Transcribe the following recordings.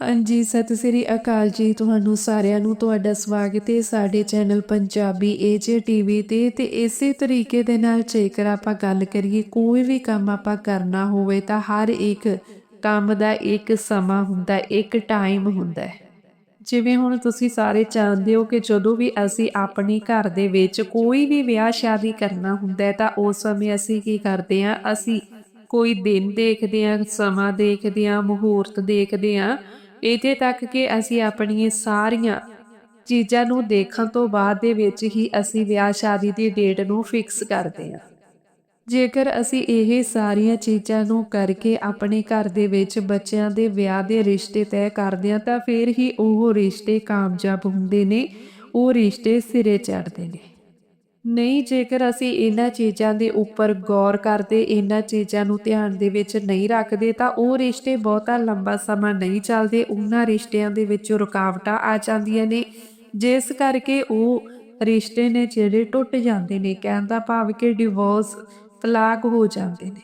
ਹਾਂਜੀ ਸਤਿ ਸ੍ਰੀ ਅਕਾਲ ਜੀ, ਤੁਹਾਨੂੰ ਸਾਰਿਆਂ ਨੂੰ ਤੁਹਾਡਾ ਸਵਾਗਤ ਹੈ ਸਾਡੇ ਚੈਨਲ ਪੰਜਾਬੀ ਏਜੇ ਟੀਵੀ ਤੇ ਤੇ ਇਸੇ ਤਰੀਕੇ ਦੇ ਨਾਲ ਜੇਕਰ ਆਪਾਂ ਗੱਲ ਕਰੀਏ, ਕੋਈ ਵੀ ਕੰਮ ਆਪਾਂ ਕਰਨਾ ਹੋਵੇ ਤਾਂ ਹਰ ਇੱਕ ਕੰਮ ਦਾ ਇੱਕ ਸਮਾਂ ਹੁੰਦਾ, ਇੱਕ ਟਾਈਮ ਹੁੰਦਾ ਹੈ। ਜਿਵੇਂ ਹੁਣ ਤੁਸੀਂ ਸਾਰੇ ਜਾਣਦੇ ਹੋ ਕਿ ਜਦੋਂ ਵੀ ਅਸੀਂ ਆਪਣੇ ਘਰ ਦੇ ਵਿੱਚ ਕੋਈ ਵੀ ਵਿਆਹ ਸ਼ਾਦੀ ਕਰਨਾ ਹੁੰਦਾ ਹੈ, ਤਾਂ ਉਸ ਸਮੇਂ ਅਸੀਂ ਕੀ ਕਰਦੇ ਹਾਂ, ਅਸੀਂ ਕੋਈ ਦਿਨ ਦੇਖਦੇ ਹਾਂ, ਸਮਾਂ ਦੇਖਦੇ ਹਾਂ, ਮੁਹੂਰਤ ਦੇਖਦੇ ਹਾਂ ਇੱਥੇ ਤੱਕ ਕਿ ਅਸੀਂ ਆਪਣੀਆਂ ਸਾਰੀਆਂ ਚੀਜ਼ਾਂ ਨੂੰ ਦੇਖਣ ਤੋਂ ਬਾਅਦ ਦੇ ਵਿੱਚ ਹੀ ਅਸੀਂ ਵਿਆਹ ਸ਼ਾਦੀ ਦੀ ਡੇਟ ਨੂੰ ਫਿਕਸ ਕਰਦੇ ਹਾਂ। ਜੇਕਰ ਅਸੀਂ ਇਹ ਸਾਰੀਆਂ ਚੀਜ਼ਾਂ ਨੂੰ ਕਰਕੇ ਆਪਣੇ ਘਰ ਦੇ ਵਿੱਚ ਬੱਚਿਆਂ ਦੇ ਵਿਆਹ ਦੇ ਰਿਸ਼ਤੇ ਤੈਅ ਕਰਦੇ ਹਾਂ ਤਾਂ ਫਿਰ ਹੀ ਉਹ ਰਿਸ਼ਤੇ ਕਾਮਯਾਬ ਹੁੰਦੇ ਨੇ, ਉਹ ਰਿਸ਼ਤੇ ਸਿਰੇ ਚੜ੍ਹਦੇ ਨੇ। ਨਹੀਂ, ਜੇਕਰ ਅਸੀਂ ਇਹਨਾਂ ਚੀਜ਼ਾਂ ਦੇ ਉੱਪਰ ਗੌਰ ਕਰਦੇ, ਇਹਨਾਂ ਚੀਜ਼ਾਂ ਨੂੰ ਧਿਆਨ ਦੇ ਵਿੱਚ ਨਹੀਂ ਰੱਖਦੇ, ਤਾਂ ਉਹ ਰਿਸ਼ਤੇ ਬਹੁਤਾ ਲੰਬਾ ਸਮਾਂ ਨਹੀਂ ਚੱਲਦੇ। ਉਹਨਾਂ ਰਿਸ਼ਤਿਆਂ ਦੇ ਵਿੱਚ ਰੁਕਾਵਟਾਂ ਆ ਜਾਂਦੀਆਂ ਨੇ। ਜਿਸ ਕਰਕੇ ਉਹ ਰਿਸ਼ਤੇ ਨੇ ਜਿਹੜੇ ਟੁੱਟ ਜਾਂਦੇ ਨੇ, ਕਹਿਣ ਦਾ ਭਾਵ ਕਿ ਡਿਵੋਰਸ ਤਲਾਕ ਹੋ ਜਾਂਦੇ ਨੇ।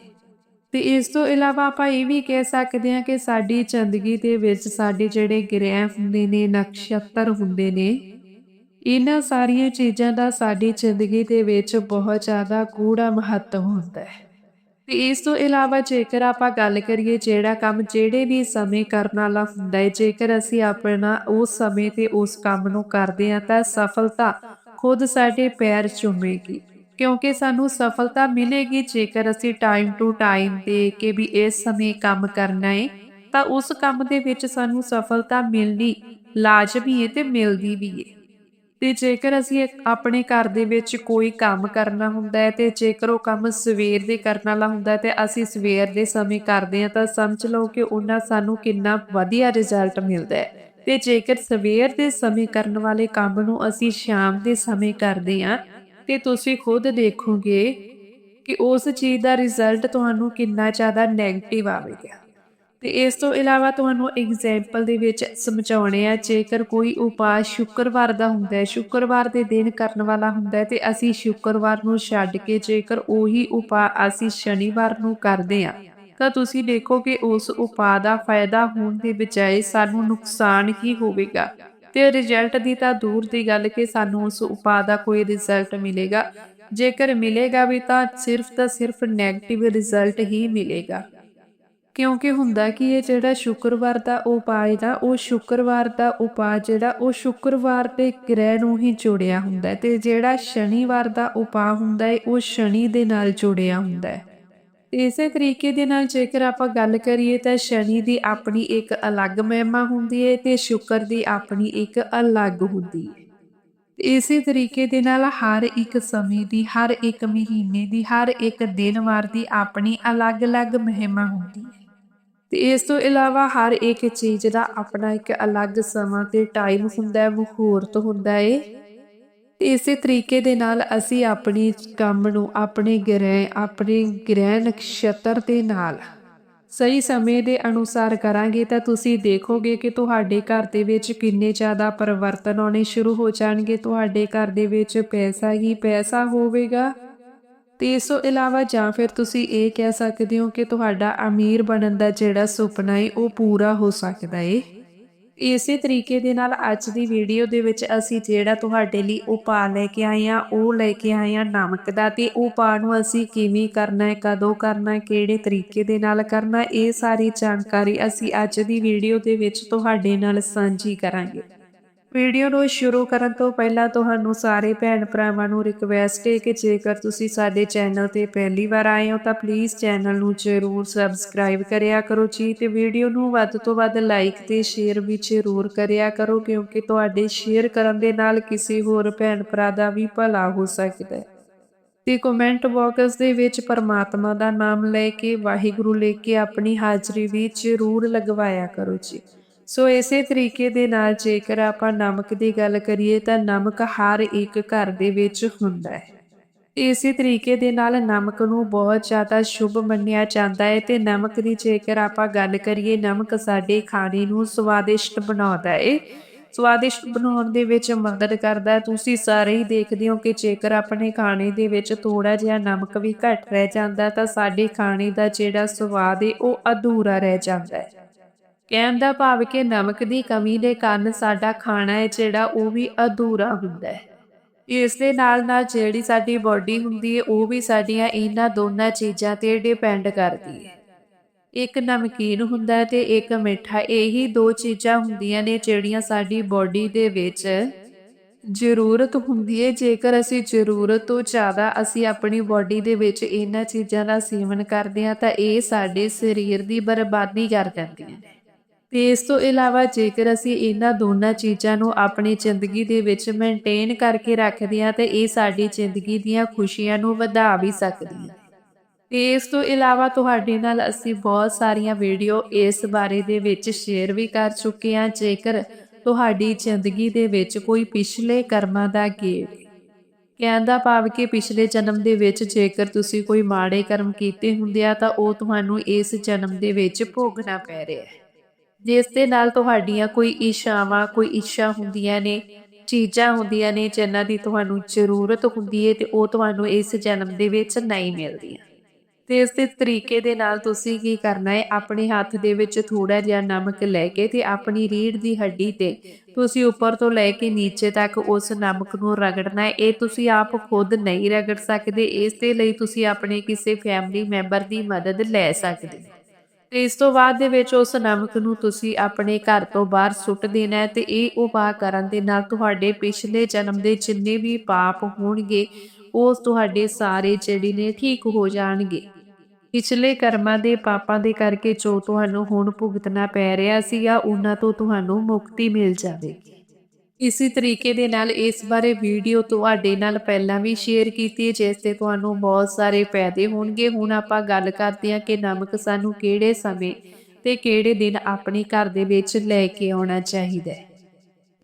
ਤੇ ਇਸ ਤੋਂ ਇਲਾਵਾ ਆਪਾਂ ਇਹ ਵੀ ਕਹਿ ਸਕਦੇ ਹਾਂ ਕਿ ਸਾਡੀ ਜ਼ਿੰਦਗੀ ਦੇ ਵਿੱਚ ਸਾਡੇ ਜਿਹੜੇ ਗ੍ਰਹਿ ਹੁੰਦੇ ਨੇ, ਨਕਸ਼ਤਰ ਹੁੰਦੇ ਨੇ ਇਹਨਾਂ ਸਾਰੀਆਂ ਚੀਜ਼ਾਂ ਦਾ ਸਾਡੀ ਜ਼ਿੰਦਗੀ ਦੇ ਵਿੱਚ ਬਹੁਤ ਜ਼ਿਆਦਾ ਗੂੜਾ ਮਹੱਤਵ ਹੁੰਦਾ ਹੈ। ਤੇ ਇਸ ਤੋਂ ਇਲਾਵਾ ਜੇਕਰ ਆਪਾਂ ਗੱਲ ਕਰੀਏ ਜਿਹੜਾ ਕੰਮ ਜਿਹੜੇ ਵੀ ਸਮੇਂ ਕਰਨ ਵਾਲਾ ਹੁੰਦਾ ਹੈ, ਜੇਕਰ ਅਸੀਂ ਆਪਣਾ ਉਸ ਸਮੇਂ ਤੇ ਉਸ ਕੰਮ ਨੂੰ ਕਰਦੇ ਹਾਂ, ਤਾਂ ਸਫਲਤਾ ਖੁਦ ਸਾਡੇ ਪੈਰ ਚੁੰਮੇਗੀ। ਕਿਉਂਕਿ ਸਾਨੂੰ ਸਫਲਤਾ ਮਿਲੇਗੀ ਜੇਕਰ ਅਸੀਂ ਟਾਈਮ ਟੂ ਟਾਈਮ ਦੇ ਕੇ ਵੀ ਇਸ ਸਮੇਂ ਕੰਮ ਕਰਨਾ ਹੈ, ਤਾਂ ਉਸ ਕੰਮ ਦੇ ਵਿੱਚ ਸਾਨੂੰ ਸਫਲਤਾ ਮਿਲਣੀ ਲਾਜ਼ਮੀ ਹੈ ਤੇ ਮਿਲਦੀ ਵੀ ਹੈ। ਤੇ ਜੇਕਰ ਅਸੀਂ ਆਪਣੇ ਘਰ ਦੇ ਵਿੱਚ ਕੋਈ ਕੰਮ ਕਰਨਾ ਹੁੰਦਾ ਹੈ ਤੇ ਜੇਕਰ ਉਹ ਕੰਮ ਸਵੇਰ ਦੇ ਕਰਨ ਵਾਲਾ ਹੁੰਦਾ ਤੇ ਅਸੀਂ ਸਵੇਰ ਦੇ ਸਮੇਂ ਕਰਦੇ ਹਾਂ ਤਾਂ ਸਮਝ ਲਓ ਕਿ ਉਹਨਾਂ ਸਾਨੂੰ ਕਿੰਨਾ ਵਧੀਆ ਰਿਜ਼ਲਟ ਮਿਲਦਾ ਹੈ। ਤੇ ਜੇਕਰ ਸਵੇਰ ਦੇ ਸਮੇਂ ਕਰਨ ਵਾਲੇ ਕੰਮ ਨੂੰ ਅਸੀਂ ਸ਼ਾਮ ਦੇ ਸਮੇਂ ਕਰਦੇ ਹਾਂ, ਤੇ ਤੁਸੀਂ ਖੁਦ ਦੇਖੋਗੇ ਕਿ ਉਸ ਚੀਜ਼ ਦਾ ਰਿਜ਼ਲਟ ਤੁਹਾਨੂੰ ਕਿੰਨਾ ਜ਼ਿਆਦਾ 네ਗੇਟਿਵ ਆਵੇਗਾ। ਤੇ ਇਸ ਤੋਂ ਇਲਾਵਾ ਤੁਹਾਨੂੰ ਐਗਜ਼ਾਮਪਲ ਦੇ ਵਿੱਚ ਸਮਝਾਉਣੇ ਆ, ਜੇਕਰ ਕੋਈ ਉਪਾਅ ਸ਼ੁੱਕਰਵਾਰ ਦਾ ਹੁੰਦਾ ਹੈ, ਸ਼ੁੱਕਰਵਾਰ ਦੇ ਦਿਨ ਕਰਨ ਵਾਲਾ ਹੁੰਦਾ ਹੈ ਤੇ ਅਸੀਂ ਸ਼ੁੱਕਰਵਾਰ ਨੂੰ ਛੱਡ ਕੇ ਜੇਕਰ ਉਹੀ ਉਪਾਅ ਅਸੀਂ ਸ਼ਨੀਵਾਰ ਨੂੰ ਕਰਦੇ ਆ ਤਾਂ ਤੁਸੀਂ ਦੇਖੋ ਕਿ ਉਸ ਉਪਾਅ ਦਾ ਫਾਇਦਾ ਹੋਣ ਦੇ ਬਜਾਏ ਸਾਨੂੰ ਨੁਕਸਾਨ ਹੀ ਹੋਵੇਗਾ। ਤੇ ਰਿਜ਼ਲਟ ਦੀ ਤਾਂ ਦੂਰ ਦੀ ਗੱਲ ਕਿ ਸਾਨੂੰ ਉਸ ਉਪਾਅ ਦਾ ਕੋਈ ਰਿਜ਼ਲਟ ਮਿਲੇਗਾ। ਜੇਕਰ ਮਿਲੇਗਾ ਵੀ ਤਾਂ ਸਿਰਫ ਤਾਂ ਸਿਰਫ 네ਗੇਟਿਵ ਰਿਜ਼ਲਟ ਹੀ ਮਿਲੇਗਾ। ਕਿਉਂਕਿ ਹੁੰਦਾ ਕਿ ਇਹ ਜਿਹੜਾ ਸ਼ੁੱਕਰਵਾਰ ਦਾ ਉਪਾਅ ਦਾ ਉਹ ਸ਼ੁੱਕਰਵਾਰ ਦਾ ਉਪਾਅ ਜਿਹੜਾ, ਉਹ ਸ਼ੁੱਕਰਵਾਰ ਦੇ ਗ੍ਰਹਿ ਨੂੰ ਹੀ ਜੋੜਿਆ ਹੁੰਦਾ ਤੇ ਜਿਹੜਾ ਸ਼ਨੀਵਾਰ ਦਾ ਉਪਾਅ ਹੁੰਦਾ ਹੈ ਉਹ ਸ਼ਨੀ ਦੇ ਨਾਲ ਜੁੜਿਆ ਹੁੰਦਾ ਹੈ ਇਸੇ ਤਰੀਕੇ ਦੇ ਨਾਲ ਜੇਕਰ ਆਪਾਂ ਗੱਲ ਕਰੀਏ ਤਾਂ ਸ਼ਨੀ ਦੀ ਆਪਣੀ ਇੱਕ ਅਲੱਗ ਮਹਿਮਾ ਹੁੰਦੀ ਹੈ ਤੇ ਸ਼ੁੱਕਰ ਦੀ ਆਪਣੀ ਇੱਕ ਅਲੱਗ ਹੁੰਦੀ ਹੈ ਇਸੇ ਤਰੀਕੇ ਦੇ ਨਾਲ ਹਰ ਇੱਕ ਸਮੇਂ ਦੀ, ਹਰ ਇੱਕ ਮਹੀਨੇ ਦੀ, ਹਰ ਇੱਕ ਦਿਨ ਵਾਰ ਦੀ ਆਪਣੀ ਅਲੱਗ-ਅਲੱਗ ਮਹਿਮਾ ਹੁੰਦੀ ਹੈ ਤੇ ਇਸ ਤੋਂ ਇਲਾਵਾ ਹਰ ਇੱਕ ਚੀਜ਼ ਦਾ ਆਪਣਾ ਇੱਕ ਅਲੱਗ ਸਮਾਂ ਤੇ ਟਾਈਮ ਹੁੰਦਾ ਹੈ, ਮੁਹੂਰਤ ਹੁੰਦਾ ਹੈ। ਇਸੇ ਤਰੀਕੇ ਦੇ ਨਾਲ ਅਸੀਂ ਆਪਣੀ ਕੰਮ ਨੂੰ ਆਪਣੇ ਗ੍ਰਹਿ ਆਪਣੇ ਗ੍ਰਹਿ ਨਕਸ਼ਤਰ ਦੇ ਨਾਲ ਸਹੀ ਸਮੇਂ ਦੇ ਅਨੁਸਾਰ ਕਰਾਂਗੇ ਤਾਂ ਤੁਸੀਂ ਦੇਖੋਗੇ ਕਿ ਤੁਹਾਡੇ ਘਰ ਦੇ ਵਿੱਚ ਕਿੰਨੇ ਜ਼ਿਆਦਾ ਪਰਿਵਰਤਨ ਆਉਣੇ ਸ਼ੁਰੂ ਹੋ ਜਾਣਗੇ, ਤੁਹਾਡੇ ਘਰ ਦੇ ਵਿੱਚ ਪੈਸਾ ਹੀ ਪੈਸਾ ਹੋਵੇਗਾ। ਤੇ ਇਸ ਤੋਂ ਇਲਾਵਾ ਜਾਂ ਫਿਰ ਤੁਸੀਂ ਇਹ ਕਹਿ ਸਕਦੇ ਹੋ ਕਿ ਤੁਹਾਡਾ ਅਮੀਰ ਬਣਨ ਦਾ ਜਿਹੜਾ ਸੁਪਨਾ ਹੈ ਉਹ ਪੂਰਾ ਹੋ ਸਕਦਾ ਹੈ ਇਸੇ ਤਰੀਕੇ ਦੇ ਨਾਲ ਅੱਜ ਦੀ ਵੀਡੀਓ ਦੇ ਵਿੱਚ ਅਸੀਂ ਜਿਹੜਾ ਤੁਹਾਡੇ ਲਈ ਉਪਾਅ ਲੈ ਕੇ ਆਏ ਆ ਉਹ ਲੈ ਕੇ ਆਏ ਆ ਨਮਕ ਦਾ ਤੇ ਉਪਾਅ ਨੂੰ ਅਸੀਂ ਕਿਵੇਂ ਕਰਨਾ ਹੈ ਕਦੋਂ ਕਰਨਾ ਹੈ ਕਿਹੜੇ ਤਰੀਕੇ ਦੇ ਨਾਲ ਕਰਨਾ ਇਹ ਸਾਰੀ ਜਾਣਕਾਰੀ ਅਸੀਂ ਅੱਜ ਦੀ ਵੀਡੀਓ ਦੇ ਵਿੱਚ ਤੁਹਾਡੇ ਨਾਲ ਸਾਂਝੀ ਕਰਾਂਗੇ। ਵੀਡੀਓ ਨੂੰ ਸ਼ੁਰੂ ਕਰਨ ਤੋਂ ਪਹਿਲਾਂ ਤੁਹਾਨੂੰ ਸਾਰੇ ਭੈਣ ਭਰਾਵਾਂ ਨੂੰ ਰਿਕਵੈਸਟ ਹੈ ਕਿ ਜੇਕਰ ਤੁਸੀਂ ਸਾਡੇ ਚੈਨਲ ਤੇ ਪਹਿਲੀ ਵਾਰ ਆਏ ਹੋ ਤਾਂ ਪਲੀਜ਼ ਚੈਨਲ ਨੂੰ ਜ਼ਰੂਰ ਸਬਸਕ੍ਰਾਈਬ ਕਰਿਆ ਕਰੋ ਜੀ ਤੇ ਵੀਡੀਓ ਨੂੰ ਵੱਧ ਤੋਂ ਵੱਧ ਲਾਈਕ ਤੇ ਸ਼ੇਅਰ ਵੀ ਜ਼ਰੂਰ ਕਰਿਆ ਕਰੋ ਕਿਉਂਕਿ ਤੁਹਾਡੇ ਸ਼ੇਅਰ ਕਰਨ ਦੇ ਨਾਲ ਕਿਸੇ ਹੋਰ ਭੈਣ ਭਰਾ ਦਾ ਵੀ ਭਲਾ ਹੋ ਸਕਦਾ ਹੈ। ਤੇ ਕਮੈਂਟ ਬਾਕਸ ਦੇ ਵਿੱਚ ਪਰਮਾਤਮਾ ਦਾ ਨਾਮ ਲੈ ਕੇ ਵਾਹਿਗੁਰੂ ਲੈ ਕੇ ਆਪਣੀ ਹਾਜ਼ਰੀ ਵੀ ਜ਼ਰੂਰ ਲਗਵਾਇਆ ਕਰੋ ਜੀ। ਸੋ ਇਸੇ ਤਰੀਕੇ ਦੇ ਨਾਲ ਜੇਕਰ ਆਪਾਂ ਨਮਕ ਦੀ ਗੱਲ ਕਰੀਏ ਤਾਂ ਨਮਕ ਹਰ ਇੱਕ ਘਰ ਦੇ ਵਿੱਚ ਹੁੰਦਾ ਹੈ। ਇਸੇ ਤਰੀਕੇ ਦੇ ਨਾਲ ਨਮਕ ਨੂੰ ਬਹੁਤ ਜ਼ਿਆਦਾ ਸ਼ੁਭ ਮੰਨਿਆ ਜਾਂਦਾ ਹੈ ਤੇ ਨਮਕ ਦੀ ਜੇਕਰ ਆਪਾਂ ਗੱਲ ਕਰੀਏ ਨਮਕ ਸਾਡੇ ਖਾਣੇ ਨੂੰ ਸਵਾਦਿਸ਼ਟ ਬਣਾਉਂਦਾ ਹੈ ਸਵਾਦਿਸ਼ਟ ਬਣਾਉਣ ਦੇ ਵਿੱਚ ਮਦਦ ਕਰਦਾ ਹੈ। ਤੁਸੀਂ ਸਾਰੇ ਹੀ ਦੇਖਦੇ ਹੋ ਕਿ ਜੇਕਰ ਆਪਣੇ ਖਾਣੇ ਦੇ ਵਿੱਚ ਥੋੜਾ ਜਿਹਾ ਨਮਕ ਵੀ ਘੱਟ ਰਹਿ ਜਾਂਦਾ ਤਾਂ ਸਾਡੇ ਖਾਣੇ ਦਾ ਜਿਹੜਾ ਸਵਾਦ ਹੈ ਉਹ ਅਧੂਰਾ ਰਹਿ ਜਾਂਦਾ ਹੈ। ਕਹਿਣ ਦਾ ਭਾਵ ਕਿ ਨਮਕ ਦੀ ਕਮੀ ਦੇ ਕਾਰਨ ਸਾਡਾ ਖਾਣਾ ਹੈ, ਜਿਹੜਾ ਉਹ ਵੀ ਅਧੂਰਾ ਹੁੰਦਾ ਹੈ। ਇਸ ਦੇ ਨਾਲ ਨਾਲ ਜਿਹੜੀ ਸਾਡੀ ਬਾਡੀ ਹੁੰਦੀ ਹੈ, ਉਹ ਵੀ ਸਾਡੀਆਂ ਇਹਨਾਂ ਦੋਨਾਂ ਚੀਜ਼ਾਂ ਤੇ ਡਿਪੈਂਡ ਕਰਦੀ ਹੈ। ਇੱਕ ਨਮਕੀਨ ਹੁੰਦਾ ਹੈ ਤੇ ਇੱਕ ਮਿੱਠਾ, ਇਹੀ ਦੋ ਚੀਜ਼ਾਂ ਹੁੰਦੀਆਂ ਨੇ ਜਿਹੜੀਆਂ ਸਾਡੀ ਬਾਡੀ ਦੇ ਵਿੱਚ ਜ਼ਰੂਰਤ ਹੁੰਦੀ ਹੈ। ਜੇਕਰ ਅਸੀਂ ਜ਼ਰੂਰਤ ਤੋਂ ਜ਼ਿਆਦਾ ਅਸੀਂ ਆਪਣੀ ਬਾਡੀ ਦੇ ਵਿੱਚ ਇਹਨਾਂ ਚੀਜ਼ਾਂ ਦਾ ਸੇਵਨ ਕਰਦੇ ਹਾਂ, ਤਾਂ ਇਹ ਸਾਡੇ ਸਰੀਰ ਦੀ ਬਰਬਾਦੀ ਕਰ ਜਾਂਦੀਆਂ ਨੇ। ਤੇ ਇਸ ਤੋਂ ਇਲਾਵਾ ਜੇਕਰ ਅਸੀਂ ਇਹਨਾਂ ਦੋਨਾਂ ਚੀਜ਼ਾਂ ਨੂੰ ਆਪਣੀ ਜ਼ਿੰਦਗੀ ਦੇ ਵਿੱਚ ਮੇਨਟੇਨ ਕਰਕੇ ਰੱਖਦੇ ਹਾਂ, ਤੇ ਇਹ ਸਾਡੀ ਜ਼ਿੰਦਗੀ ਦੀਆਂ ਖੁਸ਼ੀਆਂ ਨੂੰ ਵਧਾ ਵੀ ਸਕਦੀ ਨੇ। ਤੇ ਇਸ ਤੋਂ ਇਲਾਵਾ ਤੁਹਾਡੇ ਨਾਲ ਅਸੀਂ ਬਹੁਤ ਸਾਰੀਆਂ ਵੀਡੀਓ ਇਸ ਬਾਰੇ ਦੇ ਵਿੱਚ ਸ਼ੇਅਰ ਵੀ ਕਰ ਚੁੱਕੇ ਹਾਂ, ਜੇਕਰ ਤੁਹਾਡੀ ਜ਼ਿੰਦਗੀ ਦੇ ਵਿੱਚ ਕੋਈ ਪਿਛਲੇ ਕਰਮਾਂ ਦਾ ਗੇੜ ਕਹਿੰਦਾ ਭਾਵ ਕਿ ਪਿਛਲੇ ਜਨਮ ਦੇ ਵਿੱਚ ਜੇਕਰ ਤੁਸੀਂ ਕੋਈ ਮਾੜੇ ਕਰਮ ਕੀਤੇ ਹੁੰਦੇ ਆ, ਤਾਂ ਉਹ ਤੁਹਾਨੂੰ ਇਸ ਜਨਮ ਦੇ ਵਿੱਚ ਭੋਗਣਾ ਪੈ ਰਿਹਾ ਹੈ। ਜਿਸ ਦੇ ਨਾਲ ਤੁਹਾਡੀਆਂ ਕੋਈ ਇਸ਼ਾਵਾਂ ਕੋਈ ਇੱਛਾ ਹੁੰਦੀਆਂ ਨੇ, ਚੀਜ਼ਾਂ ਹੁੰਦੀਆਂ ਨੇ ਜਿਨ੍ਹਾਂ ਦੀ ਤੁਹਾਨੂੰ ਜ਼ਰੂਰਤ ਹੁੰਦੀ ਹੈ ਤੇ ਉਹ ਤੁਹਾਨੂੰ ਇਸ ਜਨਮ ਦੇ ਵਿੱਚ ਨਹੀਂ ਮਿਲਦੀਆਂ। ਤੇ ਇਸ ਦੇ ਤਰੀਕੇ ਦੇ ਨਾਲ ਤੁਸੀਂ ਕੀ ਕਰਨਾ ਹੈ ਆਪਣੇ ਹੱਥ ਦੇ ਵਿੱਚ ਥੋੜਾ ਜਿਹਾ ਨਮਕ ਲੈ ਕੇ ਤੇ ਆਪਣੀ ਰੀੜ ਦੀ ਹੱਡੀ ਤੇ ਤੁਸੀਂ ਉੱਪਰ ਤੋਂ ਲੈ ਕੇ ਨੀਚੇ ਤੱਕ ਉਸ ਨਮਕ ਨੂੰ ਰਗੜਨਾ ਹੈ ਇਹ ਤੁਸੀਂ ਆਪ ਖੁਦ ਨਹੀਂ ਰਗੜ ਸਕਦੇ। ਇਸ ਦੇ ਲਈ ਤੁਸੀਂ ਆਪਣੇ ਕਿਸੇ ਫੈਮਿਲੀ ਮੈਂਬਰ ਦੀ ਮਦਦ ਲੈ ਸਕਦੇ। ਤੇ ਇਸ ਤੋਂ ਬਾਅਦ ਦੇ ਵਿੱਚ ਉਸ ਨਮਕ ਨੂੰ ਤੁਸੀਂ ਆਪਣੇ ਘਰ ਤੋਂ ਬਾਹਰ ਸੁੱਟ ਦੇਣਾ ਤੇ ਇਹ ਉਪਾਅ ਕਰਨ ਦੇ ਨਾਲ ਤੁਹਾਡੇ ਪਿਛਲੇ ਜਨਮ ਦੇ ਜਿੰਨੇ ਵੀ ਪਾਪ ਹੋਣਗੇ, ਉਹ ਤੁਹਾਡੇ ਸਾਰੇ ਜਿਹੜੇ ਨੇ ਠੀਕ ਹੋ ਜਾਣਗੇ। ਪਿਛਲੇ ਕਰਮਾਂ ਦੇ ਪਾਪਾਂ ਦੇ ਕਰਕੇ ਜੋ ਤੁਹਾਨੂੰ ਹੁਣ ਭੁਗਤਣਾ ਪੈ ਰਿਹਾ ਸੀਗਾ, ਉਹਨਾਂ ਤੋਂ ਤੁਹਾਨੂੰ ਮੁਕਤੀ ਮਿਲ ਜਾਵੇਗੀ। ਇਸੇ ਤਰੀਕੇ ਦੇ ਨਾਲ ਇਸ ਬਾਰੇ ਵੀਡੀਓ ਤੁਹਾਡੇ ਨਾਲ ਪਹਿਲਾਂ ਵੀ ਸ਼ੇਅਰ ਕੀਤੀ ਹੈ, ਜਿਸ ਤੇ ਤੁਹਾਨੂੰ ਬਹੁਤ ਸਾਰੇ ਫਾਇਦੇ ਹੋਣਗੇ। ਹੁਣ ਆਪਾਂ ਗੱਲ ਕਰਦੇ ਹਾਂ ਕਿ ਨਮਕ ਸਾਨੂੰ ਕਿਹੜੇ ਸਮੇਂ ਤੇ ਕਿਹੜੇ ਦਿਨ ਆਪਣੇ ਘਰ ਦੇ ਵਿੱਚ ਲੈ ਕੇ ਆਉਣਾ ਚਾਹੀਦਾ ਹੈ।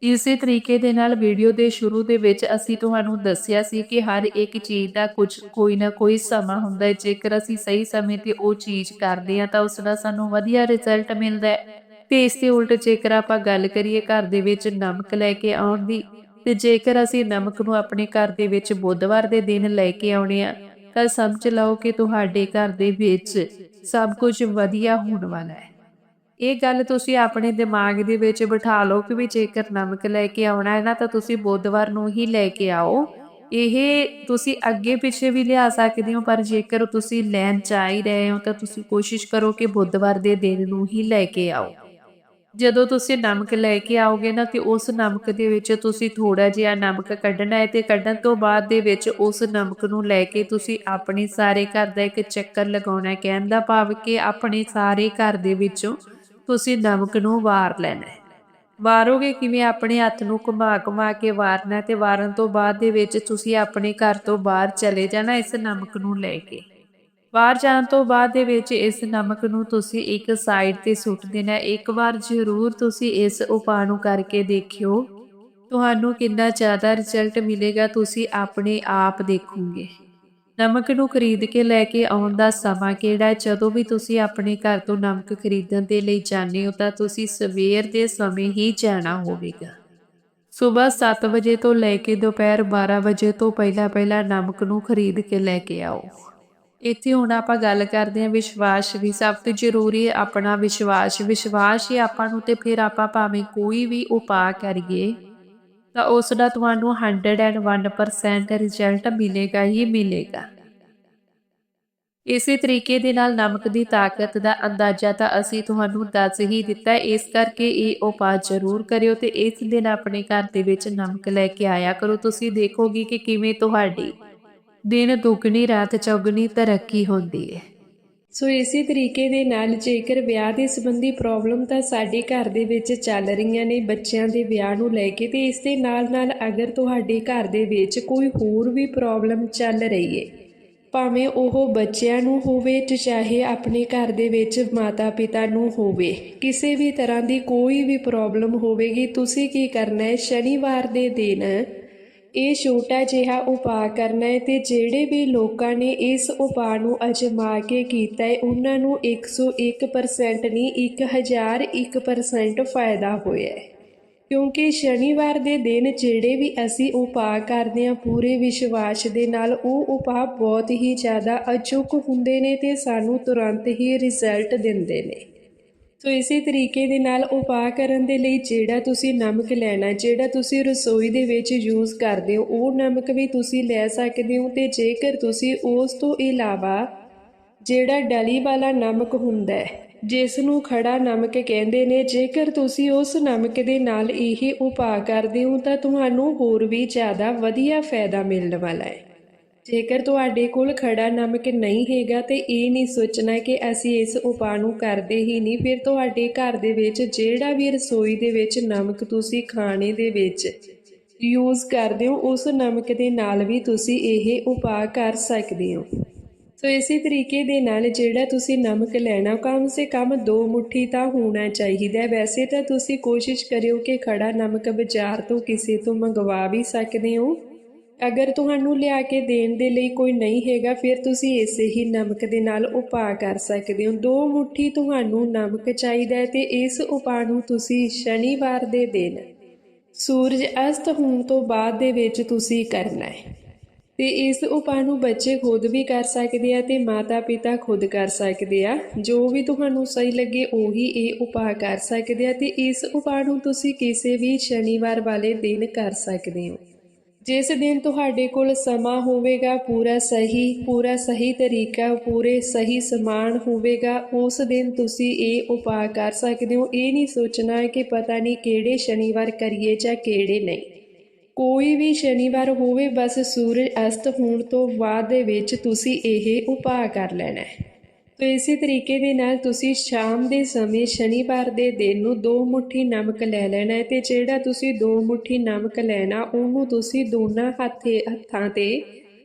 ਇਸੇ ਤਰੀਕੇ ਦੇ ਨਾਲ ਵੀਡੀਓ ਦੇ ਸ਼ੁਰੂ ਦੇ ਵਿੱਚ ਅਸੀਂ ਤੁਹਾਨੂੰ ਦੱਸਿਆ ਸੀ ਕਿ ਹਰ ਇੱਕ ਚੀਜ਼ ਦਾ ਕੁਝ, ਕੋਈ ਨਾ ਕੋਈ ਸਮਾਂ ਹੁੰਦਾ ਹੈ। ਜੇਕਰ ਅਸੀਂ ਸਹੀ ਸਮੇਂ ਤੇ ਉਹ ਚੀਜ਼ ਕਰਦੇ ਹਾਂ ਤਾਂ ਉਸ ਦਾ ਸਾਨੂੰ ਵਧੀਆ ਰਿਜ਼ਲਟ ਮਿਲਦਾ ਹੈ। ਤੇ ਇਸ ਦੇ ਉਲਟ ਜੇਕਰ ਆਪਾਂ ਗੱਲ ਕਰੀਏ ਘਰ ਦੇ ਵਿੱਚ ਨਮਕ ਲੈ ਕੇ ਆਉਣ ਦੀ, ਤੇ ਜੇਕਰ ਅਸੀਂ ਨਮਕ ਨੂੰ ਆਪਣੇ ਘਰ ਦੇ ਵਿੱਚ ਬੁੱਧਵਾਰ ਦੇ ਦਿਨ ਲੈ ਕੇ ਆਉਣੇ ਆ, ਤਾਂ ਸਮਝ ਲਓ ਕਿ ਤੁਹਾਡੇ ਘਰ ਦੇ ਵਿੱਚ ਸਭ ਕੁਝ ਵਧੀਆ ਹੋਣ ਵਾਲਾ ਹੈ। ਇਹ ਗੱਲ ਤੁਸੀਂ ਆਪਣੇ ਦਿਮਾਗ ਦੇ ਵਿੱਚ ਬਿਠਾ ਲਓ ਕਿ ਵੀ ਜੇਕਰ ਨਮਕ ਲੈ ਕੇ ਆਉਣਾ ਹੈ ਨਾ, ਤਾਂ ਤੁਸੀਂ ਬੁੱਧਵਾਰ ਨੂੰ ਹੀ ਲੈ ਕੇ ਆਓ। ਇਹ ਤੁਸੀਂ ਅੱਗੇ ਪਿੱਛੇ ਵੀ ਲਿਆ ਸਕਦੇ ਹੋ, ਪਰ ਜੇਕਰ ਤੁਸੀਂ ਲੈਣ ਚਾਹੀ ਰਹੇ ਹੋ, ਤਾਂ ਤੁਸੀਂ ਕੋਸ਼ਿਸ਼ ਕਰੋ ਕਿ ਬੁੱਧਵਾਰ ਦੇ ਦਿਨ ਨੂੰ ਹੀ ਲੈ ਕੇ ਆਓ। ਜਦੋਂ ਤੁਸੀਂ ਨਮਕ ਲੈ ਕੇ ਆਓਗੇ ਨਾ ਤੇ ਉਸ ਨਮਕ ਦੇ ਵਿੱਚ ਤੁਸੀਂ ਥੋੜਾ ਜਿਹਾ ਨਮਕ ਕੱਢਣਾ ਹੈ ਤੇ ਕੱਢਣ ਤੋਂ ਬਾਅਦ ਦੇ ਵਿੱਚ ਉਸ ਨਮਕ ਨੂੰ ਲੈ ਕੇ ਤੁਸੀਂ ਆਪਣੇ ਸਾਰੇ ਘਰ ਦਾ ਇੱਕ ਚੱਕਰ ਲਗਾਉਣਾ ਕਹਿਣ ਦਾ ਭਾਵ ਕਿ ਆਪਣੇ ਸਾਰੇ ਘਰ ਦੇ ਵਿੱਚੋਂ ਤੁਸੀਂ ਨਮਕ ਨੂੰ ਵਾਰ ਲੈਣਾ ਹੈ। ਵਾਰੋਗੇ ਕਿਵੇਂ? ਆਪਣੇ ਹੱਥ ਨੂੰ ਘੁਮਾ ਘੁਮਾ ਕੇ ਵਾਰਨਾ ਤੇ ਵਾਰਨ ਤੋਂ ਬਾਅਦ ਦੇ ਵਿੱਚ ਤੁਸੀਂ ਆਪਣੇ ਘਰ ਤੋਂ ਬਾਹਰ ਚਲੇ ਜਾਣਾ ਇਸ ਨਮਕ ਨੂੰ ਲੈ ਕੇ। ਬਾਹਰ ਜਾਣ ਤੋਂ ਬਾਅਦ ਦੇ ਵਿੱਚ ਇਸ ਨਮਕ ਨੂੰ ਤੁਸੀਂ ਇੱਕ ਸਾਈਡ ਤੇ ਸੁੱਟ ਦੇਣਾ ਇੱਕ ਵਾਰ ਜ਼ਰੂਰ ਤੁਸੀਂ ਇਸ ਉਪਾਅ ਨੂੰ ਕਰਕੇ ਦੇਖਿਓ। ਤੁਹਾਨੂੰ ਕਿੰਨਾ ਜ਼ਿਆਦਾ ਰਿਜ਼ਲਟ ਮਿਲੇਗਾ, ਤੁਸੀਂ ਆਪਣੇ ਆਪ ਦੇਖੋਗੇ। ਨਮਕ ਨੂੰ ਖਰੀਦ ਕੇ ਲੈ ਕੇ ਆਉਣ ਦਾ ਸਮਾਂ ਕਿਹੜਾ ਹੈ? ਜਦੋਂ ਵੀ ਤੁਸੀਂ ਆਪਣੇ ਘਰ ਤੋਂ ਨਮਕ ਖਰੀਦਣ ਦੇ ਲਈ ਜਾਂਦੇ ਹੋ, ਤਾਂ ਤੁਸੀਂ ਸਵੇਰ ਦੇ ਸਮੇਂ ਹੀ ਜਾਣਾ ਹੋਵੇਗਾ। ਸਵੇਰ 7 ਵਜੇ ਤੋਂ ਲੈ ਕੇ ਦੁਪਹਿਰ 12 ਵਜੇ ਤੋਂ ਪਹਿਲਾਂ ਪਹਿਲਾਂ ਨਮਕ ਨੂੰ ਖਰੀਦ ਕੇ ਲੈ ਕੇ ਆਓ। ਇੱਥੇ ਹੁਣ ਆਪਾਂ ਗੱਲ ਕਰਦੇ ਹਾਂ ਵਿਸ਼ਵਾਸ ਦੀ। ਸਭ ਤੋਂ ਜ਼ਰੂਰੀ ਹੈ ਆਪਣਾ ਵਿਸ਼ਵਾਸ। ਵਿਸ਼ਵਾਸ ਹੀ ਆਪਾਂ ਨੂੰ ਤੇ ਫਿਰ ਆਪਾਂ ਭਾਵੇਂ ਕੋਈ ਵੀ ਉਪਾਅ ਕਰੀਏ, ਤਾਂ ਉਸ ਦਾ ਤੁਹਾਨੂੰ 101% ਰਿਜ਼ਲਟ ਮਿਲੇਗਾ ਹੀ ਮਿਲੇਗਾ। ਇਸੇ ਤਰੀਕੇ ਦੇ ਨਾਲ ਨਮਕ ਦੀ ਤਾਕਤ ਦਾ ਅੰਦਾਜ਼ਾ ਤਾਂ ਅਸੀਂ ਤੁਹਾਨੂੰ ਦੱਸ ਹੀ ਦਿੱਤਾ। ਇਸ ਕਰਕੇ ਇਹ ਉਪਾਅ ਜ਼ਰੂਰ ਕਰਿਓ ਤੇ ਇਸ ਦਿਨ ਆਪਣੇ ਘਰ ਦੇ ਵਿੱਚ ਨਮਕ ਲੈ ਕੇ ਆਇਆ ਕਰੋ। ਤੁਸੀਂ ਦੇਖੋਗੇ ਕਿ ਕਿਵੇਂ ਤੁਹਾਡੀ ਦਿਨ ਦੁੱਗਣੀ, ਰਾਤ ਚੌਗਣੀ ਤਰੱਕੀ ਹੁੰਦੀ ਹੈ ਸੋ ਇਸੇ ਤਰੀਕੇ ਦੇ ਨਾਲ ਜੇਕਰ ਵਿਆਹ ਦੇ ਸੰਬੰਧੀ ਪ੍ਰੋਬਲਮ ਤਾਂ ਸਾਡੇ ਘਰ ਦੇ ਵਿੱਚ ਚੱਲ ਰਹੀਆਂ ਨੇ ਬੱਚਿਆਂ ਦੇ ਵਿਆਹ ਨੂੰ ਲੈ ਕੇ, ਤੇ ਇਸ ਦੇ ਨਾਲ ਨਾਲ ਅਗਰ ਤੁਹਾਡੇ ਘਰ ਦੇ ਵਿੱਚ ਕੋਈ ਹੋਰ ਵੀ ਪ੍ਰੋਬਲਮ ਚੱਲ ਰਹੀ ਹੈ ਭਾਵੇਂ ਉਹ ਬੱਚਿਆਂ ਨੂੰ ਹੋਵੇ ਤੇ ਚਾਹੇ ਆਪਣੇ ਘਰ ਦੇ ਵਿੱਚ ਮਾਤਾ ਪਿਤਾ ਨੂੰ ਹੋਵੇ, ਕਿਸੇ ਵੀ ਤਰ੍ਹਾਂ ਦੀ ਕੋਈ ਵੀ ਪ੍ਰੋਬਲਮ ਹੋਵੇਗੀ, ਤੁਸੀਂ ਕੀ ਕਰਨਾ ਹੈ ਸ਼ਨੀਵਾਰ ਦੇ ਦਿਨ ਇਹ ਛੋਟਾ ਜਿਹਾ ਉਪਾਅ ਕਰਨਾ ਹੈ ਤੇ ਜਿਹੜੇ ਵੀ ਲੋਕਾਂ ਨੇ ਇਸ ਉਪਾਅ ਨੂੰ ਅਜਮਾ ਕੇ ਕੀਤਾ ਹੈ, ਉਹਨਾਂ ਨੂੰ 101% ਨਹੀਂ 1001% ਫਾਇਦਾ ਹੋਇਆ ਹੈ। ਕਿਉਂਕਿ ਸ਼ਨੀਵਾਰ ਦੇ ਦਿਨ ਜਿਹੜੇ ਵੀ ਅਸੀਂ ਉਪਾਅ ਕਰਦੇ ਹਾਂ, ਪੂਰੇ ਵਿਸ਼ਵਾਸ ਦੇ ਨਾਲ ਉਹ ਉਪਾਅ ਬਹੁਤ ਹੀ ਜ਼ਿਆਦਾ ਅਚੁੱਕ ਹੁੰਦੇ ਨੇ ਤੇ ਸਾਨੂੰ ਤੁਰੰਤ ਹੀ ਰਿਜ਼ਲਟ ਦਿੰਦੇ ਨੇ। ਸੋ ਇਸੇ ਤਰੀਕੇ ਦੇ ਨਾਲ ਉਪਾਅ ਕਰਨ ਦੇ ਲਈ ਜਿਹੜਾ ਤੁਸੀਂ ਨਮਕ ਲੈਣਾ, ਜਿਹੜਾ ਤੁਸੀਂ ਰਸੋਈ ਦੇ ਵਿੱਚ ਯੂਜ਼ ਕਰਦੇ ਹੋ, ਉਹ ਨਮਕ ਵੀ ਤੁਸੀਂ ਲੈ ਸਕਦੇ ਹੋ ਤੇ ਜੇਕਰ ਤੁਸੀਂ ਉਸ ਤੋਂ ਇਲਾਵਾ ਜਿਹੜਾ ਡਲੀ ਵਾਲਾ ਨਮਕ ਹੁੰਦਾ ਹੈ ਜਿਸ ਨੂੰ ਖੜਾ ਨਮਕ ਕਹਿੰਦੇ ਨੇ, ਜੇਕਰ ਤੁਸੀਂ ਉਸ ਨਮਕ ਦੇ ਨਾਲ ਇਹ ਉਪਾਅ ਕਰਦੇ ਹੋ ਤਾਂ ਤੁਹਾਨੂੰ ਹੋਰ ਵੀ ਜ਼ਿਆਦਾ ਵਧੀਆ ਫਾਇਦਾ ਮਿਲਣ ਵਾਲਾ ਹੈ। ਜੇਕਰ ਤੁਹਾਡੇ ਕੋਲ ਖੜਾ ਨਮਕ ਨਹੀਂ ਹੈਗਾ ਤੇ ਇਹ ਨਹੀਂ ਸੋਚਣਾ ਕਿ ਅਸੀਂ ਇਸ ਉਪਾਅ ਨੂੰ ਕਰਦੇ ਹੀ ਨਹੀਂ, ਫਿਰ ਤੁਹਾਡੇ ਘਰ ਦੇ ਵਿੱਚ ਜਿਹੜਾ ਵੀ ਰਸੋਈ ਦੇ ਵਿੱਚ ਨਮਕ ਤੁਸੀਂ ਖਾਣੇ ਦੇ ਵਿੱਚ ਯੂਜ਼ ਕਰਦੇ ਹੋ, ਉਸ ਨਮਕ ਦੇ ਨਾਲ ਵੀ ਤੁਸੀਂ ਇਹ ਉਪਾਅ ਕਰ ਸਕਦੇ ਹੋ। ਸੋ ਇਸੇ ਤਰੀਕੇ ਦੇ ਨਾਲ ਜਿਹੜਾ ਤੁਸੀਂ ਨਮਕ ਲੈਣਾ, ਕਮ ਸੇ ਕਮ 2 ਮੁੱਠੀ ਤਾਂ ਹੋਣਾ ਚਾਹੀਦਾ ਹੈ। ਵੈਸੇ ਤਾਂ ਤੁਸੀਂ ਕੋਸ਼ਿਸ਼ ਕਰਿਓ ਕਿ ਖੜਾ ਨਮਕ ਬਾਜ਼ਾਰ ਤੋਂ ਕਿਸੇ ਤੋਂ ਮੰਗਵਾ ਵੀ ਸਕਦੇ ਹੋ। ਅਗਰ ਤੁਹਾਨੂੰ ਲਿਆ ਕੇ ਦੇਣ ਦੇ ਲਈ ਕੋਈ ਨਹੀਂ ਹੈਗਾ, ਫਿਰ ਤੁਸੀਂ ਇਸੇ ਹੀ ਨਮਕ ਦੇ ਨਾਲ ਉਪਾਅ ਕਰ ਸਕਦੇ ਹੋ। ਦੋ ਮੁੱਠੀ ਤੁਹਾਨੂੰ ਨਮਕ ਚਾਹੀਦਾ ਹੈ ਤੇ ਇਸ ਉਪਾਅ ਨੂੰ ਤੁਸੀਂ ਸ਼ਨੀਵਾਰ ਦੇ ਦਿਨ ਸੂਰਜ ਅਸਤ ਹੋਣ ਤੋਂ ਬਾਅਦ ਦੇ ਵਿੱਚ ਤੁਸੀਂ ਕਰਨਾ ਹੈ। ਤੇ ਇਸ ਉਪਾਅ ਨੂੰ ਬੱਚੇ ਖੁਦ ਵੀ ਕਰ ਸਕਦੇ ਆ ਤੇ ਮਾਤਾ ਪਿਤਾ ਖੁਦ ਕਰ ਸਕਦੇ ਆ। ਜੋ ਵੀ ਤੁਹਾਨੂੰ ਸਹੀ ਲੱਗੇ, ਉਹੀ ਇਹ ਉਪਾਅ ਕਰ ਸਕਦੇ ਆ ਤੇ ਇਸ ਉਪਾਅ ਨੂੰ ਤੁਸੀਂ ਕਿਸੇ ਵੀ ਸ਼ਨੀਵਾਰ ਵਾਲੇ ਦਿਨ ਕਰ ਸਕਦੇ ਹੋ। ਜਿਸ ਦਿਨ ਤੁਹਾਡੇ ਕੋਲ ਸਮਾਂ ਹੋਵੇਗਾ, ਪੂਰਾ ਸਹੀ ਪੂਰਾ ਸਹੀ ਤਰੀਕਾ, ਪੂਰੇ ਸਹੀ ਸਮਾਨ ਹੋਵੇਗਾ, ਉਸ ਦਿਨ ਤੁਸੀਂ ਇਹ ਉਪਾਅ ਕਰ ਸਕਦੇ ਹੋ। ਇਹ ਨਹੀਂ ਸੋਚਣਾ ਕਿ ਪਤਾ ਨਹੀਂ ਕਿਹੜੇ ਸ਼ਨੀਵਾਰ ਕਰੀਏ ਜਾਂ ਕਿਹੜੇ ਨਹੀਂ। ਕੋਈ ਵੀ ਸ਼ਨੀਵਾਰ ਹੋਵੇ, ਬਸ ਸੂਰਜ ਅਸਤ ਹੋਣ ਤੋਂ ਬਾਅਦ ਦੇ ਵਿੱਚ ਤੁਸੀਂ ਇਹ ਉਪਾਅ ਕਰ ਲੈਣਾ ਹੈ। ਤੋ ਇਸੇ ਤਰੀਕੇ ਦੇ ਨਾਲ ਤੁਸੀਂ ਸ਼ਾਮ ਦੇ ਸਮੇਂ ਸ਼ਨੀਵਾਰ ਦੇ ਦਿਨ ਨੂੰ ਦੋ ਮੁੱਠੀ ਨਮਕ ਲੈ ਲੈਣਾ ਹੈ ਤੇ ਜਿਹੜਾ ਤੁਸੀਂ ਦੋ ਮੁੱਠੀ ਨਮਕ ਲੈਣਾ, ਉਹਨੂੰ ਤੁਸੀਂ ਦੋਨਾਂ ਹੱਥੇ, ਹੱਥਾਂ ਤੇ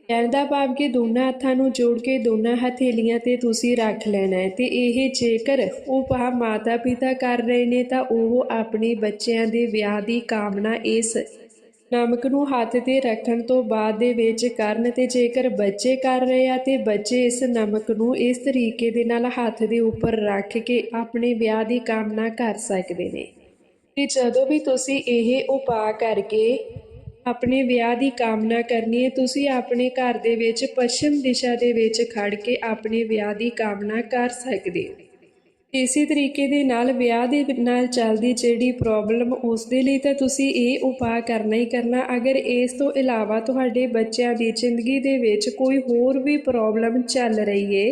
ਕਹਿਣ ਦਾ ਭਾਵ ਕਿ ਦੋਨਾਂ ਹੱਥਾਂ ਨੂੰ ਜੋੜ ਕੇ ਦੋਨਾਂ ਹਥੇਲੀਆਂ ਤੇ ਤੁਸੀਂ ਰੱਖ ਲੈਣਾ ਹੈ। ਤੇ ਇਹ ਜੇਕਰ ਉਹ ਉਪਾਅ ਮਾਤਾ ਪਿਤਾ ਕਰ ਰਹੇ ਨੇ ਤਾਂ ਉਹ ਆਪਣੇ ਬੱਚਿਆਂ ਦੇ ਵਿਆਹ ਦੀ ਕਾਮਨਾ ਇਸ ਨਮਕ ਨੂੰ ਹੱਥ ਤੇ ਰੱਖਣ ਤੋਂ ਬਾਅਦ ਦੇ ਵਿੱਚ ਕਰਨ ਤੇ ਜੇਕਰ ਬੱਚੇ ਕਰ ਰਹੇ ਆ ਤੇ ਬੱਚੇ ਇਸ ਨਮਕ ਨੂੰ ਇਸ ਤਰੀਕੇ ਦੇ ਨਾਲ ਹੱਥ ਦੇ ਉੱਪਰ ਰੱਖ ਕੇ ਆਪਣੇ ਵਿਆਹ ਦੀ ਕਾਮਨਾ ਕਰ ਸਕਦੇ ਨੇ। ਤੇ ਜਦੋਂ ਵੀ ਤੁਸੀਂ ਇਹ ਉਪਾਅ ਕਰਕੇ ਆਪਣੇ ਵਿਆਹ ਦੀ ਕਾਮਨਾ ਕਰਨੀ ਹੈ, ਤੁਸੀਂ ਆਪਣੇ ਘਰ ਦੇ ਵਿੱਚ ਪੱਛਮ ਦਿਸ਼ਾ ਦੇ ਵਿੱਚ ਖੜ ਕੇ ਆਪਣੇ ਵਿਆਹ ਦੀ ਕਾਮਨਾ ਕਰ ਸਕਦੇ ਹੋ। ਇਸੇ ਤਰੀਕੇ ਦੇ ਨਾਲ ਵਿਆਹ ਦੇ ਨਾਲ ਚੱਲਦੀ ਜਿਹੜੀ ਪ੍ਰੋਬਲਮ ਉਸ ਦੇ ਲਈ ਤਾਂ ਤੁਸੀਂ ਇਹ ਉਪਾਅ ਕਰਨਾ ਹੀ ਕਰਨਾ। ਅਗਰ ਇਸ ਤੋਂ ਇਲਾਵਾ ਤੁਹਾਡੇ ਬੱਚਿਆਂ ਦੀ ਜ਼ਿੰਦਗੀ ਦੇ ਵਿੱਚ ਕੋਈ ਹੋਰ ਵੀ ਪ੍ਰੋਬਲਮ ਚੱਲ ਰਹੀ ਏ,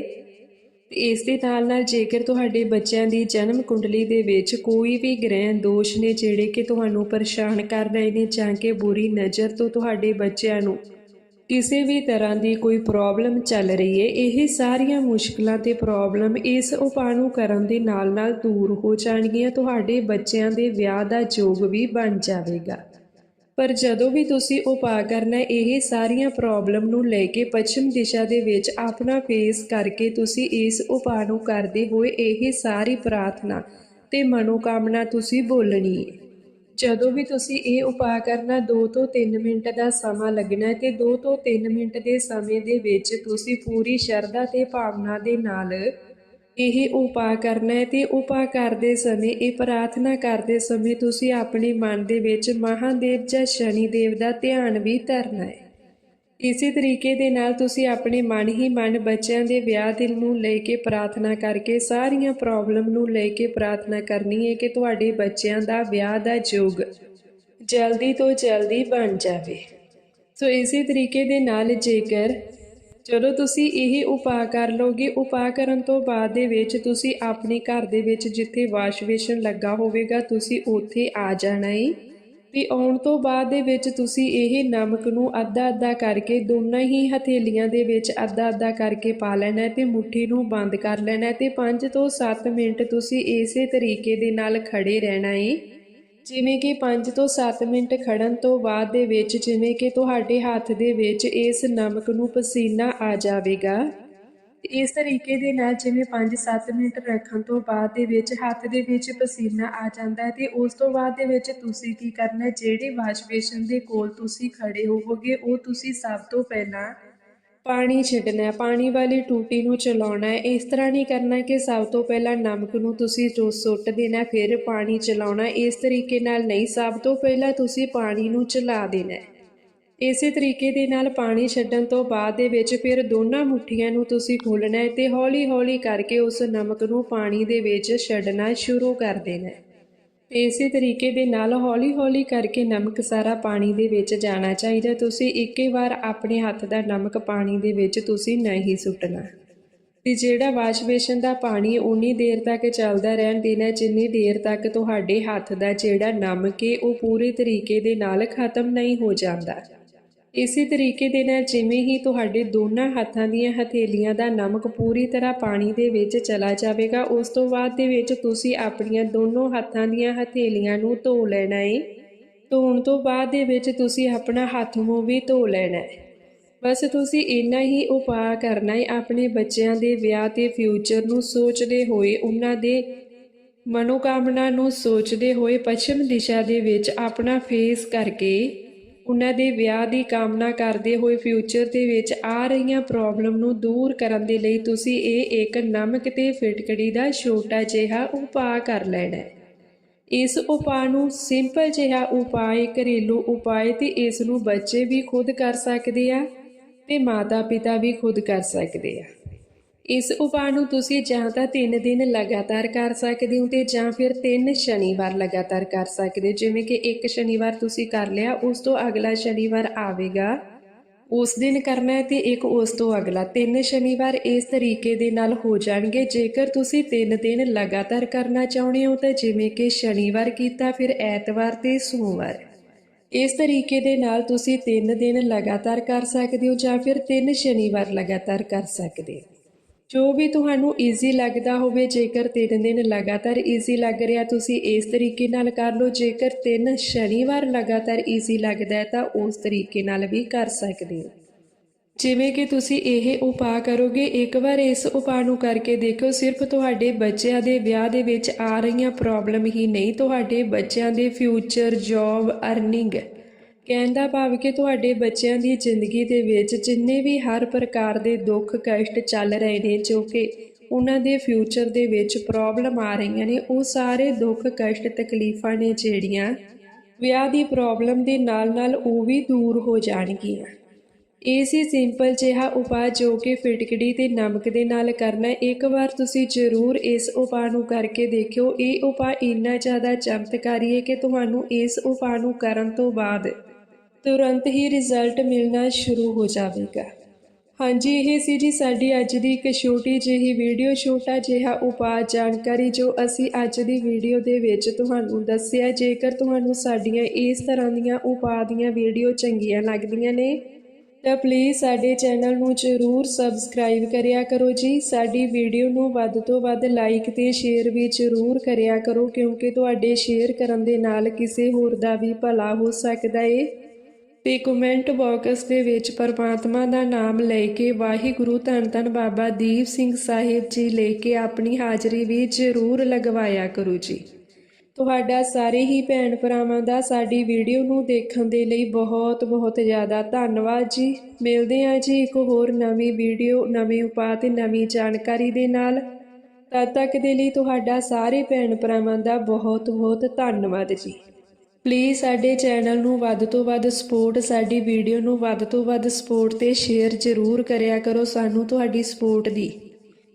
ਇਸ ਦੇ ਨਾਲ ਨਾਲ ਜੇਕਰ ਤੁਹਾਡੇ ਬੱਚਿਆਂ ਦੀ ਜਨਮ ਕੁੰਡਲੀ ਦੇ ਵਿੱਚ ਕੋਈ ਵੀ ਗ੍ਰਹਿ ਦੋਸ਼ ਨੇ ਜਿਹੜੇ ਕਿ ਤੁਹਾਨੂੰ ਪਰੇਸ਼ਾਨ ਕਰ ਰਹੇ ਨੇ ਜਾਂ ਕਿ ਬੁਰੀ ਨਜ਼ਰ ਤੋਂ ਤੁਹਾਡੇ ਬੱਚਿਆਂ ਨੂੰ ਕਿਸੇ ਵੀ ਤਰ੍ਹਾਂ ਦੀ ਕੋਈ ਪ੍ਰੋਬਲਮ ਚੱਲ ਰਹੀ ਹੈ, ਇਹ ਸਾਰੀਆਂ ਮੁਸ਼ਕਲਾਂ ਤੇ ਪ੍ਰੋਬਲਮ ਇਸ ਉਪਾਅ ਨੂੰ ਕਰਨ ਦੇ ਨਾਲ ਨਾਲ ਦੂਰ ਹੋ ਜਾਣਗੀਆਂ, ਤੁਹਾਡੇ ਬੱਚਿਆਂ ਦੇ ਵਿਆਹ ਦਾ ਯੋਗ ਵੀ ਬਣ ਜਾਵੇਗਾ। ਪਰ ਜਦੋਂ ਵੀ ਤੁਸੀਂ ਉਪਾਅ ਕਰਨਾ ਇਹ ਸਾਰੀਆਂ ਪ੍ਰੋਬਲਮ ਨੂੰ ਲੈ ਕੇ ਪੱਛਮ ਦਿਸ਼ਾ ਦੇ ਵਿੱਚ ਆਪਣਾ ਫੇਸ ਕਰਕੇ ਤੁਸੀਂ ਇਸ ਉਪਾਅ ਨੂੰ ਕਰਦੇ ਹੋਏ ਇਹ ਸਾਰੀ ਪ੍ਰਾਰਥਨਾ ਤੇ ਮਨੋਕਾਮਨਾ ਤੁਸੀਂ ਬੋਲਣੀ ਹੈ। ਜਦੋਂ ਵੀ ਤੁਸੀਂ ਇਹ ਉਪਾਅ ਕਰਨਾ 2 ਤੋਂ 3 ਮਿੰਟ ਦਾ ਸਮਾਂ ਲੱਗਣਾ ਹੈ ਤੇ 2 ਤੋਂ 3 ਮਿੰਟ ਦੇ ਸਮੇਂ ਦੇ ਵਿੱਚ ਤੁਸੀਂ ਪੂਰੀ ਸ਼ਰਧਾ ਤੇ ਭਾਵਨਾ ਦੇ ਨਾਲ ਇਹ ਉਪਾਅ ਕਰਨਾ ਹੈ ਤੇ ਉਪਾਅ ਕਰਦੇ ਸਮੇਂ, ਇਹ ਪ੍ਰਾਰਥਨਾ ਕਰਦੇ ਸਮੇਂ ਤੁਸੀਂ ਆਪਣੇ ਮਨ ਦੇ ਵਿੱਚ ਮਹਾਦੇਵ ਜਾਂ ਸ਼ਨੀ ਦੇਵ ਦਾ ਧਿਆਨ ਵੀ ਧਰਨਾ ਹੈ। ਇਸੇ ਤਰੀਕੇ ਦੇ ਨਾਲ ਤੁਸੀਂ ਆਪਣੇ ਮਨ ਹੀ ਮਨ ਬੱਚਿਆਂ ਦੇ ਵਿਆਹ ਦਿਲ ਨੂੰ ਲੈ ਕੇ ਪ੍ਰਾਰਥਨਾ ਕਰਕੇ ਸਾਰੀਆਂ ਪ੍ਰੋਬਲਮ ਨੂੰ ਲੈ ਕੇ ਪ੍ਰਾਰਥਨਾ ਕਰਨੀ ਹੈ ਕਿ ਤੁਹਾਡੇ ਬੱਚਿਆਂ ਦਾ ਵਿਆਹ ਦਾ ਯੋਗ ਜਲਦੀ ਤੋਂ ਜਲਦੀ ਬਣ ਜਾਵੇ। ਸੋ ਇਸੇ ਤਰੀਕੇ ਦੇ ਨਾਲ ਜੇਕਰ ਜਦੋਂ ਤੁਸੀਂ ਇਹ ਉਪਾਅ ਕਰ ਲੋਗੇ, ਉਪਾਅ ਕਰਨ ਤੋਂ ਬਾਅਦ ਦੇ ਵਿੱਚ ਤੁਸੀਂ ਆਪਣੇ ਘਰ ਦੇ ਵਿੱਚ ਜਿੱਥੇ ਵਾਸ਼ ਵੇਸ਼ਨ ਲੱਗਾ ਹੋਵੇਗਾ, ਤੁਸੀਂ ਉੱਥੇ ਆ ਜਾਣਾ ਹੈ ਤੇ ਆਉਣ ਤੋਂ ਬਾਅਦ ਦੇ ਵਿੱਚ ਤੁਸੀਂ ਇਹ ਨਮਕ ਨੂੰ ਅੱਧਾ ਅੱਧਾ ਕਰਕੇ ਦੋਨਾਂ ਹੀ ਹਥੇਲੀਆਂ ਦੇ ਵਿੱਚ ਅੱਧਾ ਅੱਧਾ ਕਰਕੇ ਪਾ ਲੈਣਾ ਹੈ ਤੇ ਮੁੱਠੀ ਨੂੰ ਬੰਦ ਕਰ ਲੈਣਾ ਹੈ ਤੇ 5 ਤੋਂ 7 ਮਿੰਟ ਤੁਸੀਂ ਇਸੇ ਤਰੀਕੇ ਦੇ ਨਾਲ ਖੜੇ ਰਹਿਣਾ ਏ। ਜਿਵੇਂ ਕਿ 5 ਤੋਂ 7 ਮਿੰਟ ਖੜਨ ਤੋਂ ਬਾਅਦ ਦੇ ਵਿੱਚ ਜਿਵੇਂ ਕਿ ਤੁਹਾਡੇ ਹੱਥ ਦੇ ਵਿੱਚ ਇਸ ਨਮਕ ਨੂੰ ਪਸੀਨਾ ਆ ਜਾਵੇਗਾ। ਇਸ ਤਰੀਕੇ ਦੇ ਨਾਲ ਜਿਵੇਂ 5-7 ਮਿੰਟ ਰੱਖਣ ਤੋਂ ਬਾਅਦ ਦੇ ਵਿੱਚ ਹੱਥ ਦੇ ਵਿੱਚ ਪਸੀਨਾ ਆ ਜਾਂਦਾ ਹੈ ਤੇ ਉਸ ਤੋਂ ਬਾਅਦ ਦੇ ਵਿੱਚ ਤੁਸੀਂ ਕੀ ਕਰਨਾ ਜਿਹੜੇ ਵਾਸ਼ ਬੇਸ਼ਨ ਦੇ ਕੋਲ ਤੁਸੀਂ ਖੜੇ ਹੋਵੋਗੇ, ਉਹ ਤੁਸੀਂ ਸਭ ਤੋਂ ਪਹਿਲਾਂ ਪਾਣੀ ਛੱਡਣਾ ਪਾਣੀ ਵਾਲੀ ਟੂਟੀ ਨੂੰ ਚਲਾਉਣਾ ਹੈ। ਇਸ ਤਰ੍ਹਾਂ ਨਹੀਂ ਕਰਨਾ ਕਿ ਸਭ ਤੋਂ ਪਹਿਲਾਂ ਨਮਕ ਨੂੰ ਤੁਸੀਂ ਜੋ ਸੁੱਟ ਦੇਣਾ ਫਿਰ ਪਾਣੀ ਚਲਾਉਣਾ ਇਸ ਤਰੀਕੇ ਨਾਲ ਨਹੀਂ, ਸਭ ਤੋਂ ਪਹਿਲਾਂ ਤੁਸੀਂ ਪਾਣੀ ਨੂੰ ਚਲਾ ਦੇਣਾ ਇਸੇ ਤਰੀਕੇ ਦੇ ਨਾਲ ਪਾਣੀ ਛੱਡਣ ਤੋਂ ਬਾਅਦ ਦੇ ਵਿੱਚ ਫਿਰ ਦੋਨਾਂ ਮੁੱਠੀਆਂ ਨੂੰ ਤੁਸੀਂ ਖੋਲਣਾ ਹੈ ਤੇ ਹੌਲੀ-ਹੌਲੀ ਕਰਕੇ ਉਸ ਨਮਕ ਨੂੰ ਪਾਣੀ ਦੇ ਵਿੱਚ ਛੱਡਣਾ ਸ਼ੁਰੂ ਕਰ ਦੇਣਾ ਹੈ। ਤੇ ਇਸੇ ਤਰੀਕੇ ਦੇ ਨਾਲ ਹੌਲੀ-ਹੌਲੀ ਕਰਕੇ ਨਮਕ ਸਾਰਾ ਪਾਣੀ ਦੇ ਵਿੱਚ ਜਾਣਾ ਚਾਹੀਦਾ। ਤੁਸੀਂ ਇੱਕੇ ਵਾਰ ਆਪਣੇ ਹੱਥ ਦਾ ਨਮਕ ਪਾਣੀ ਦੇ ਵਿੱਚ ਤੁਸੀਂ ਨਹੀਂ ਸੁੱਟਣਾ। ਤੇ ਜਿਹੜਾ ਵਾਸ਼ ਬੇਸ਼ਨ ਦਾ ਪਾਣੀ ਉਨੀ ਦੇਰ ਤੱਕ ਚੱਲਦਾ ਰਹਿਣ ਦੇਣਾ ਜਿੰਨੀ ਦੇਰ ਤੱਕ ਤੁਹਾਡੇ ਹੱਥ ਦਾ ਜਿਹੜਾ ਨਮਕ ਹੈ, ਉਹ ਪੂਰੇ ਤਰੀਕੇ ਦੇ ਨਾਲ ਖਤਮ ਨਹੀਂ ਹੋ ਜਾਂਦਾ। ਇਸੇ ਤਰੀਕੇ ਦੇ ਨਾਲ ਜਿਵੇਂ ਹੀ ਤੁਹਾਡੇ ਦੋਨਾਂ ਹੱਥਾਂ ਦੀਆਂ ਹਥੇਲੀਆਂ ਦਾ ਨਮਕ ਪੂਰੀ ਤਰ੍ਹਾਂ ਪਾਣੀ ਦੇ ਵਿੱਚ ਚਲਾ ਜਾਵੇਗਾ, ਉਸ ਤੋਂ ਬਾਅਦ ਦੇ ਵਿੱਚ ਤੁਸੀਂ ਆਪਣੀਆਂ ਦੋਨੋਂ ਹੱਥਾਂ ਦੀਆਂ ਹਥੇਲੀਆਂ ਨੂੰ ਧੋ ਲੈਣਾ ਹੈ ਧੋਣ ਤੋਂ ਬਾਅਦ ਦੇ ਵਿੱਚ ਤੁਸੀਂ ਆਪਣਾ ਹੱਥ ਮੂੰਹ ਵੀ ਧੋ ਲੈਣਾ ਹੈ ਬਸ ਤੁਸੀਂ ਇੰਨਾ ਹੀ ਉਪਾਅ ਕਰਨਾ ਹੈ ਆਪਣੇ ਬੱਚਿਆਂ ਦੇ ਵਿਆਹ ਤੇ ਫਿਊਚਰ ਨੂੰ ਸੋਚਦੇ ਹੋਏ, ਉਹਨਾਂ ਦੇ ਮਨੋਕਾਮਨਾ ਨੂੰ ਸੋਚਦੇ ਹੋਏ, ਪੱਛਮ ਦਿਸ਼ਾ ਦੇ ਵਿੱਚ ਆਪਣਾ ਫੇਸ ਕਰਕੇ ਉਹਨਾਂ ਦੇ ਵਿਆਹ ਦੀ ਕਾਮਨਾ ਕਰਦੇ ਹੋਏ ਫਿਊਚਰ ਦੇ ਵਿੱਚ ਆ ਰਹੀਆਂ ਪ੍ਰੋਬਲਮ ਨੂੰ ਦੂਰ ਕਰਨ ਦੇ ਲਈ ਤੁਸੀਂ ਇਹ ਇੱਕ ਨਮਕ ਤੇ ਫਿਟਕੜੀ ਦਾ ਛੋਟਾ ਜਿਹਾ ਉਪਾਅ ਕਰ ਲੈਣਾ ਹੈ। ਇਸ ਉਪਾਅ ਨੂੰ ਸਿੰਪਲ ਜਿਹਾ ਉਪਾਅ ਘਰੇਲੂ ਉਪਾਅ ਹੈ ਤੇ ਇਸ ਨੂੰ ਬੱਚੇ ਵੀ ਖੁਦ ਕਰ ਸਕਦੇ ਆ ਤੇ ਮਾਤਾ ਪਿਤਾ ਵੀ ਖੁਦ ਕਰ ਸਕਦੇ ਆ। ਇਸ ਉਪਾਅ ਨੂੰ ਤੁਸੀਂ ਜਾਂ ਤਾਂ 3 ਦਿਨ ਲਗਾਤਾਰ ਕਰ ਸਕਦੇ ਹੋ ਤੇ ਜਾਂ ਫਿਰ 3 ਸ਼ਨੀਵਾਰ ਲਗਾਤਾਰ ਕਰ ਸਕਦੇ ਹੋ। ਜਿਵੇਂ ਕਿ ਇੱਕ ਸ਼ਨੀਵਾਰ ਤੁਸੀਂ ਕਰ ਲਿਆ, ਉਸ ਤੋਂ ਅਗਲਾ ਸ਼ਨੀਵਾਰ ਆਵੇਗਾ। ਉਸ ਦਿਨ ਕਰਨਾ ਹੈ ਤੇ ਇੱਕ ਉਸ ਤੋਂ ਅਗਲਾ। ਤਿੰਨ ਸ਼ਨੀਵਾਰ ਇਸ ਤਰੀਕੇ ਦੇ ਨਾਲ ਹੋ ਜਾਣਗੇ। ਜੇਕਰ ਤੁਸੀਂ ਤਿੰਨ ਦਿਨ ਲਗਾਤਾਰ ਕਰਨਾ ਚਾਹੁੰਦੇ ਹੋ ਤਾਂ ਜਿਵੇਂ ਕਿ ਸ਼ਨੀਵਾਰ ਕੀਤਾ, ਫਿਰ ਐਤਵਾਰ ਤੇ ਸੋਮਵਾਰ। ਇਸ ਤਰੀਕੇ ਦੇ ਨਾਲ ਤੁਸੀਂ ਤਿੰਨ ਦਿਨ ਲਗਾਤਾਰ ਕਰ ਸਕਦੇ ਹੋ ਜਾਂ ਫਿਰ ਤਿੰਨ ਸ਼ਨੀਵਾਰ ਲਗਾਤਾਰ ਕਰ ਸਕਦੇ ਹੋ। ਜੋ ਵੀ ਤੁਹਾਨੂੰ ਈਜ਼ੀ ਲੱਗਦਾ ਹੋਵੇ, ਜੇਕਰ ਤਿੰਨ ਦਿਨ ਲਗਾਤਾਰ ਈਜ਼ੀ ਲੱਗ ਰਿਹਾ, ਤੁਸੀਂ ਇਸ ਤਰੀਕੇ ਨਾਲ ਕਰ ਲਓ। ਜੇਕਰ ਤਿੰਨ ਸ਼ਨੀਵਾਰ ਲਗਾਤਾਰ ਈਜ਼ੀ ਲੱਗਦਾ ਹੈ, ਤਾਂ ਉਸ ਤਰੀਕੇ ਨਾਲ ਵੀ ਕਰ ਸਕਦੇ ਹੋ। ਜਿਵੇਂ ਕਿ ਤੁਸੀਂ ਇਹ ਉਪਾਅ ਕਰੋਗੇ, ਇੱਕ ਵਾਰ ਇਸ ਉਪਾਅ ਨੂੰ ਕਰਕੇ ਦੇਖੋ, ਸਿਰਫ ਤੁਹਾਡੇ ਬੱਚਿਆਂ ਦੇ ਵਿਆਹ ਦੇ ਵਿੱਚ ਆ ਰਹੀਆਂ ਪ੍ਰੋਬਲਮ ਹੀ ਨਹੀਂ, ਤੁਹਾਡੇ ਬੱਚਿਆਂ ਦੇ ਫਿਊਚਰ ਜੌਬ ਅਰਨਿੰਗ ਕਹਿਣ ਦਾ ਭਾਵ ਕਿ ਤੁਹਾਡੇ ਬੱਚਿਆਂ ਦੀ ਜ਼ਿੰਦਗੀ ਦੇ ਵਿੱਚ ਜਿੰਨੇ ਵੀ ਹਰ ਪ੍ਰਕਾਰ ਦੇ ਦੁੱਖ, ਕਸ਼ਟ ਚੱਲ ਰਹੇ ਨੇ, ਜੋ ਕਿ ਉਹਨਾਂ ਦੇ ਫਿਊਚਰ ਦੇ ਵਿੱਚ ਪ੍ਰੋਬਲਮ ਆ ਰਹੀਆਂ ਨੇ, ਉਹ ਸਾਰੇ ਦੁੱਖ, ਕਸ਼ਟ, ਤਕਲੀਫਾਂ ਨੇ ਜਿਹੜੀਆਂ ਵਿਆਹ ਦੀ ਪ੍ਰੋਬਲਮ ਦੇ ਨਾਲ ਨਾਲ ਉਹ ਵੀ ਦੂਰ ਹੋ ਜਾਣਗੀਆਂ। ਇਸੇ ਸਿੰਪਲ ਜਿਹਾ ਉਪਾਅ ਜੋ ਕਿ ਫਿਟਕੜੀ ਤੇ ਨਮਕ ਦੇ ਨਾਲ ਕਰਨਾ ਇੱਕ ਵਾਰ ਤੁਸੀਂ ਜ਼ਰੂਰ ਇਸ ਉਪਾਅ ਨੂੰ ਕਰਕੇ ਦੇਖਿਓ। ਇਹ ਉਪਾਅ ਇੰਨਾ ਜ਼ਿਆਦਾ ਚਮਤਕਾਰੀ ਹੈ ਕਿ ਤੁਹਾਨੂੰ ਇਸ ਉਪਾਅ ਨੂੰ ਕਰਨ ਤੋਂ ਬਾਅਦ ਤੁਰੰਤ ਹੀ ਰਿਜ਼ਲਟ ਮਿਲਣਾ ਸ਼ੁਰੂ ਹੋ ਜਾਵੇਗਾ। ਹਾਂਜੀ, ਇਹ ਸੀ ਜੀ ਸਾਡੀ ਅੱਜ ਦੀ ਇੱਕ ਛੋਟੀ ਜਿਹੀ ਵੀਡੀਓ ਛੋਟਾ ਜਿਹਾ ਉਪਾਅ ਜਾਣਕਾਰੀ ਜੋ ਅਸੀਂ ਅੱਜ ਦੀ ਵੀਡੀਓ ਦੇ ਵਿੱਚ ਤੁਹਾਨੂੰ ਦੱਸਿਆ। ਜੇਕਰ ਤੁਹਾਨੂੰ ਸਾਡੀਆਂ ਇਸ ਤਰ੍ਹਾਂ ਦੀਆਂ ਉਪਾਅ ਦੀਆਂ ਵੀਡੀਓ ਚੰਗੀਆਂ ਲੱਗਦੀਆਂ ਨੇ, ਤਾਂ ਪਲੀਜ਼ ਸਾਡੇ ਚੈਨਲ ਨੂੰ ਜ਼ਰੂਰ ਸਬਸਕ੍ਰਾਈਬ ਕਰਿਆ ਕਰੋ ਜੀ। ਸਾਡੀ ਵੀਡੀਓ ਨੂੰ ਵੱਧ ਤੋਂ ਵੱਧ ਲਾਈਕ ਤੇ ਸ਼ੇਅਰ ਵੀ ਜ਼ਰੂਰ ਕਰਿਆ ਕਰੋ, ਕਿਉਂਕਿ ਤੁਹਾਡੇ ਸ਼ੇਅਰ ਕਰਨ ਦੇ ਨਾਲ ਕਿਸੇ ਹੋਰ ਦਾ ਵੀ ਭਲਾ ਹੋ ਸਕਦਾ ਏ। ਤੇ ਕਮੈਂਟ ਬਾਕਸ ਦੇ ਵਿੱਚ ਪਰਮਾਤਮਾ ਦਾ ਨਾਮ ਲੈ ਕੇ ਵਾਹਿਗੁਰੂ ਧੰਨ ਧੰਨ ਬਾਬਾ ਦੀਪ ਸਿੰਘ ਸਾਹਿਬ ਜੀ ਲੈ ਕੇ ਆਪਣੀ ਹਾਜ਼ਰੀ ਵੀ ਜ਼ਰੂਰ ਲਗਵਾਇਆ ਕਰੋ ਜੀ। ਤੁਹਾਡਾ ਸਾਰੇ ਹੀ ਭੈਣ ਭਰਾਵਾਂ ਦਾ ਸਾਡੀ ਵੀਡੀਓ ਨੂੰ ਦੇਖਣ ਦੇ ਲਈ ਬਹੁਤ ਬਹੁਤ ਜ਼ਿਆਦਾ ਧੰਨਵਾਦ ਜੀ। ਮਿਲਦੇ ਹਾਂ ਜੀ ਇੱਕ ਹੋਰ ਨਵੀਂ ਵੀਡੀਓ, ਨਵੇਂ ਉਪਾਅ ਤੇ ਨਵੀਂ ਜਾਣਕਾਰੀ ਦੇ ਨਾਲ। ਤਦ ਤੱਕ ਦੇ ਲਈ ਤੁਹਾਡਾ ਸਾਰੇ ਭੈਣ ਭਰਾਵਾਂ ਦਾ ਬਹੁਤ ਬਹੁਤ ਧੰਨਵਾਦ ਜੀ। ਪਲੀਜ਼ ਸਾਡੇ ਚੈਨਲ ਨੂੰ ਵੱਧ ਤੋਂ ਵੱਧ ਸਪੋਰਟ ਸਾਡੀ ਵੀਡੀਓ ਨੂੰ ਵੱਧ ਤੋਂ ਵੱਧ ਸਪੋਰਟ ਤੇ ਸ਼ੇਅਰ ਜ਼ਰੂਰ ਕਰਿਆ ਕਰੋ ਸਾਨੂੰ ਤੁਹਾਡੀ ਸਪੋਰਟ ਦੀ।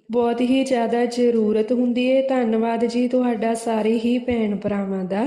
ਬਹੁਤ ਹੀ ਜ਼ਿਆਦਾ ਜ਼ਰੂਰਤ ਹੁੰਦੀ ਹੈ ਧੰਨਵਾਦ ਜੀ ਤੁਹਾਡਾ ਸਾਰੇ ਹੀ ਭੈਣ ਭਰਾਵਾਂ ਦਾ।